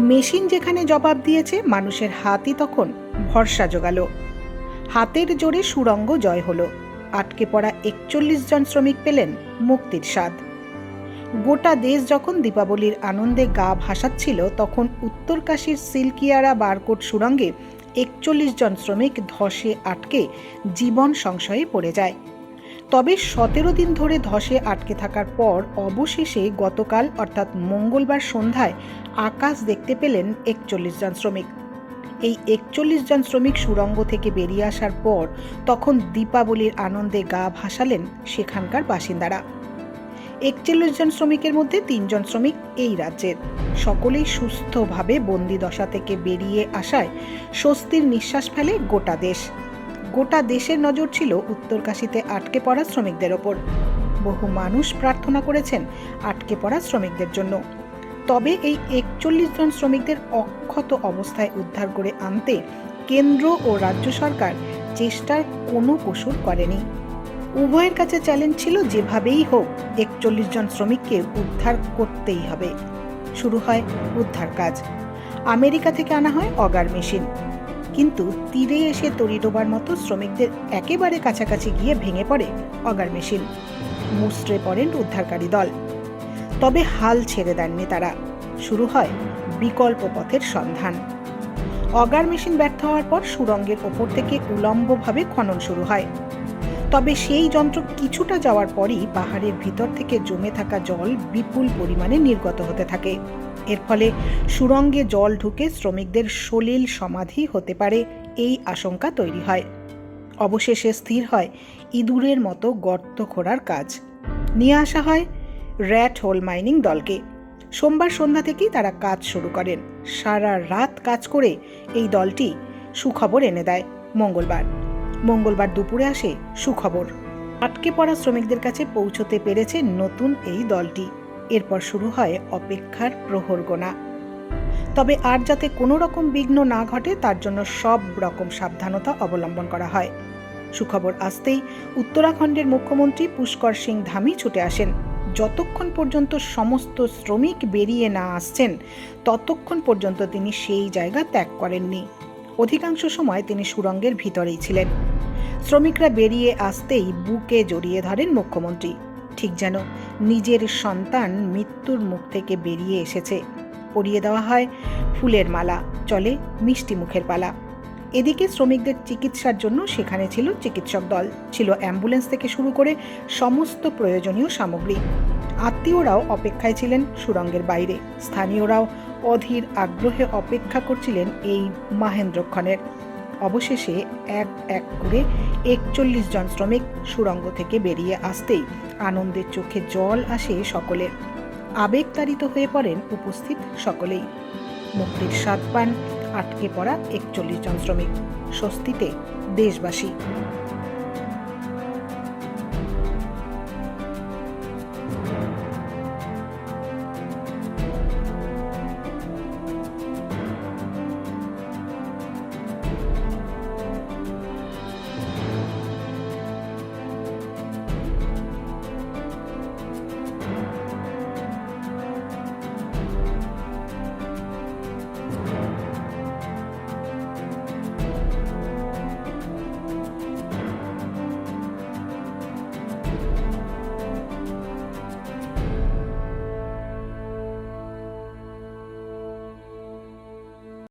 Machine যেখানে জবাব দিয়েছে, মানুষের হাতই তখন ভরসা জোগালো। হাতের জোরে সুরঙ্গ জয় হলো। আটকে পড়া একচল্লিশ জন শ্রমিক পেলেন মুক্তির স্বাদ। গোটা দেশ যখন দীপাবলির আনন্দে গা ভাসাচ্ছিল, তখন উত্তরকাশীর সিলকিয়ারা বারকোট সুরঙ্গে একচল্লিশ জন শ্রমিক ধসে আটকে জীবন সংশয়ে পড়ে যায়। তবে সতেরো দিন ধরে ধসে আটকে থাকার পর অবশেষে গতকাল, অর্থাৎ মঙ্গলবার সন্ধ্যায়, আকাশ দেখতে পেলেন একচল্লিশ জন শ্রমিক। এই একচল্লিশ জন শ্রমিক সুরঙ্গ থেকে বেরিয়ে আসার পর তখন দীপাবলির আনন্দে গা ভাসালেন সেখানকার বাসিন্দারা। একচল্লিশ জন শ্রমিকের মধ্যে তিনজন শ্রমিক এই রাজ্যের। সকলেই সুস্থভাবে বন্দি দশা থেকে বেরিয়ে আসায় স্বস্তির নিঃশ্বাস ফেলে গোটা দেশ। গোটা দেশের নজর ছিল উত্তরকাশীতে আটকে পড়া শ্রমিকদের ওপর। বহু মানুষ প্রার্থনা করেছেন আটকে পড়া শ্রমিকদের জন্য। তবে এই একচল্লিশ জন শ্রমিকদের অক্ষত অবস্থায় উদ্ধার করে আনতে কেন্দ্র ও রাজ্য সরকার চেষ্টার কোনো কসুর করেনি। উভয়ের কাছে চ্যালেঞ্জ ছিল যেভাবেই হোক, একচল্লিশ জন শ্রমিককে উদ্ধার করতেই হবে। শুরু হয় উদ্ধার কাজ। আমেরিকা থেকে আনা হয় অগার মেশিন। কিন্তু তীরে এসে তরি ডোবার মতো শ্রমিকদের একেবারে কাছাকাছি গিয়ে ভেঙে পড়ে অগার মেশিন। মুচড়ে পড়েন উদ্ধারকারী দল। তবে হাল ছেড়ে দেননি তারা। শুরু হয় বিকল্প পথের সন্ধান। অগার মেশিন ব্যর্থ হওয়ার পর সুরঙ্গের ওপর থেকে উলম্বভাবে খনন শুরু হয়। তবে সেই যন্ত্র কিছুটা যাওয়ার পরই পাহাড়ের ভিতর থেকে জমে থাকা জল বিপুল পরিমাণে নির্গত হতে থাকে। এর ফলে সুরঙ্গে জল ঢুকে শ্রমিকদের সলিল সমাধি হতে পারে এই আশঙ্কা তৈরি হয়। অবশেষে স্থির হয় ইঁদুরের মতো গর্ত খোঁড়ার কাজ। নিয়ে আসা হয় র্যাট হোল মাইনিং দলকে। সোমবার সন্ধ্যা থেকেই তারা কাজ শুরু করেন। সারা রাত কাজ করে এই দলটি সুখবর এনে দেয় মঙ্গলবার। মঙ্গলবার দুপুরে আসে সুখবর। আটকে পড়া শ্রমিকদের কাছে পৌঁছতে পেরেছে নতুন এই দলটি। এরপর শুরু হয় অপেক্ষার প্রহর গোনা। তবে আর যাতে কোনো রকম বিঘ্ন না ঘটে, তার জন্য সব রকম সাবধানতা অবলম্বন করা হয়। সুখবর আসতেই উত্তরাখণ্ডের মুখ্যমন্ত্রী পুষ্কর সিং ধামি ছুটে আসেন। যতক্ষণ পর্যন্ত সমস্ত শ্রমিক বেরিয়ে না আসছেন, ততক্ষণ পর্যন্ত তিনি সেই জায়গা ত্যাগ করেননি। অধিকাংশ সময় তিনি সুরঙ্গের ভিতরেই ছিলেন। শ্রমিকরা বেরিয়ে আসতেই বুকে জড়িয়ে ধরেন মুখ্যমন্ত্রী। ঠিক যেন নিজের সন্তান মৃত্যুর মুখ থেকে বেরিয়ে এসেছে। পরিয়ে দেওয়া হয় ফুলের মালা, চলে মিষ্টি মুখের পালা। এদিকে শ্রমিকদের চিকিৎসার জন্য সেখানে ছিল চিকিৎসক দল। ছিল অ্যাম্বুলেন্স থেকে শুরু করে সমস্ত প্রয়োজনীয় সামগ্রী। আত্মীয়রাও অপেক্ষায় ছিলেন সুরঙ্গের বাইরে। স্থানীয়রাও অধীর আগ্রহে অপেক্ষা করছিলেন এই মাহেন্দ্রক্ষণের। অবশেষে এক এক করে একচল্লিশ জন শ্রমিক সুরঙ্গ থেকে বেরিয়ে আসতেই আনন্দের চোখে জল আসে সকলের। আবেগতাড়িত হয়ে পড়েন উপস্থিত সকলেই। মুক্তির স্বাদ পান আটকে পড়া একচল্লিশ জন শ্রমিক, স্বস্তিতে দেশবাসী।